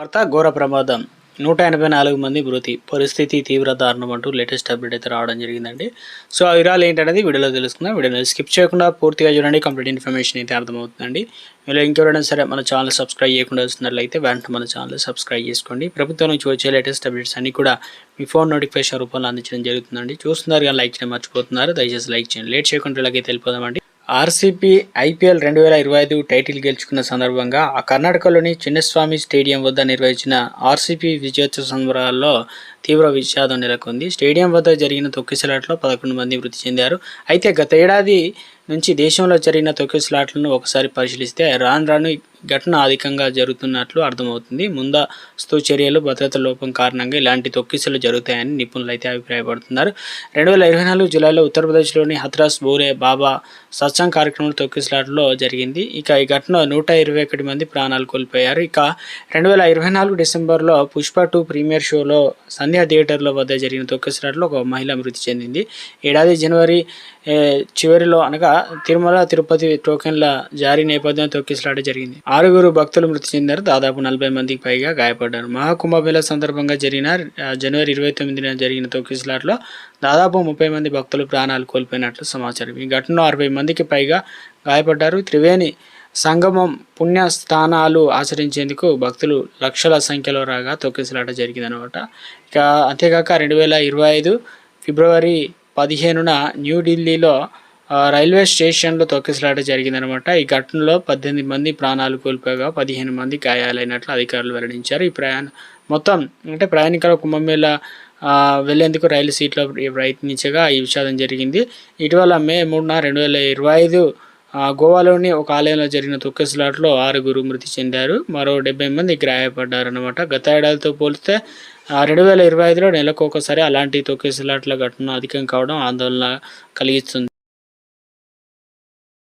వార్త ఘోర ప్రమాదం. నూట ఎనభై నాలుగు మంది మృతి. పరిస్థితి తీవ్ర దారుణం అంటూ లేటెస్ట్ అప్డేట్ అయితే రావడం జరిగిందండి. సో ఆ వివరాలు ఏంటనేది వీడియోలో తెలుసుకుందాం. వీడియోని స్కిప్ చేయకుండా పూర్తిగా చూడండి. కంప్లీట్ ఇన్ఫర్మేషన్ అయితే అర్థమవుతుందండి. మీరు ఇంకెవరైనా సరే మన ఛానల్ సబ్స్క్రైబ్ చేయకుండా వస్తున్నట్లయితే వెంటనే మన ఛానల్ సబ్స్క్రైబ్ చేసుకోండి. ప్రభుత్వం నుంచి వచ్చే లేటెస్ట్ అప్డేట్స్ అన్ని కూడా మీ ఫోన్ నోటిఫికేషన్ రూపంలో అందించడం జరుగుతుందండి. చూస్తున్నారు కానీ లైక్ చేయడం మర్చిపోతున్నారు. దయచేసి లైక్ చేయండి. లేట్ చేయకుండా ఇలాగే తెలిపోదామండి ఆర్సీపీ ఐపీఎల్ రెండు వేల ఇరవై ఐదు టైటిల్ గెలుచుకున్న సందర్భంగా ఆ కర్ణాటకలోని చిన్నస్వామి స్టేడియం వద్ద నిర్వహించిన ఆర్సీపీ విజయోత్సవ సంబరాల్లో తీవ్ర విషాదం నెలకొంది. స్టేడియం వద్ద జరిగిన తొక్కిసలాట్లో పదకొండు మంది మృతి చెందారు. అయితే గత ఏడాది నుంచి దేశంలో జరిగిన తొక్కిసలాట్లను ఒకసారి పరిశీలిస్తే రాను రాను ఈ ఘటన అధికంగా జరుగుతున్నట్లు అర్థమవుతుంది. ముందస్తు చర్యలు భద్రత లోపం కారణంగా ఇలాంటి తొక్కిసలు జరుగుతాయని నిపుణులు అయితే అభిప్రాయపడుతున్నారు. రెండు వేల ఇరవై నాలుగు జూలైలో ఉత్తరప్రదేశ్లోని హత్రాస్ బోరే బాబా సత్సంగ్ కార్యక్రమం తొక్కిసలాట్లో జరిగింది. ఇక ఈ ఘటన నూట ఇరవై ఒకటి మంది ప్రాణాలు కోల్పోయారు. ఇక రెండు వేల ఇరవై నాలుగు డిసెంబర్లో పుష్ప టూ ప్రీమియర్ షోలో సంధ్యా థియేటర్లో వద్ద జరిగిన తొక్కిసలాట్లో ఒక మహిళ మృతి చెందింది. ఏడాది జనవరి చివరిలో అనగా తిరుమల తిరుపతి టోకెన్ల జారీ నేపథ్యంలో తొక్కిసలాట జరిగింది. ఆరుగురు భక్తులు మృతి చెందారు. దాదాపు నలభై మందికి పైగా గాయపడ్డారు. మహాకుంభమేళ సందర్భంగా జరిగిన జనవరి ఇరవై తొమ్మిదిన జరిగిన తొక్కిసలాట్లో దాదాపు ముప్పై మంది భక్తులు ప్రాణాలు కోల్పోయినట్లు సమాచారం. ఈ ఘటనలో అరవై మందికి పైగా గాయపడ్డారు. త్రివేణి సంగమం పుణ్యస్థానాలు ఆచరించేందుకు భక్తులు లక్షల సంఖ్యలో రాగా తొక్కిసలాట జరిగిందనమాట ఇక అంతేకాక రెండు వేల ఇరవై ఐదు ఫిబ్రవరి పదిహేనున న్యూఢిల్లీలో రైల్వే స్టేషన్లో తొక్కిసలాట జరిగిందనమాట ఈ ఘటనలో పద్దెనిమిది మంది ప్రాణాలు కోల్పోగా పదిహేను మంది గాయాలైనట్లు అధికారులు వెల్లడించారు. ఈ ప్రయాణం మొత్తం అంటే ప్రయాణికుల కుంభమేళ వెళ్ళేందుకు రైలు సీట్లో ప్రయత్నించగా ఈ విషాదం జరిగింది. ఇటీవల మే మూడున రెండు వేల ఇరవై ఐదు గోవాలోని ఒక ఆలయంలో జరిగిన తొక్కిసలాట్లో ఆరుగురు మృతి చెందారు. మరో డెబ్బై మంది గాయపడ్డారన్నమాట. గత ఏడాదితో పోలిస్తే రెండు వేల ఇరవై ఐదులో నెలకు ఒకసారి అలాంటి తొక్కిసలాట్ల ఘటన అధికం కావడం ఆందోళన కలిగిస్తుంది.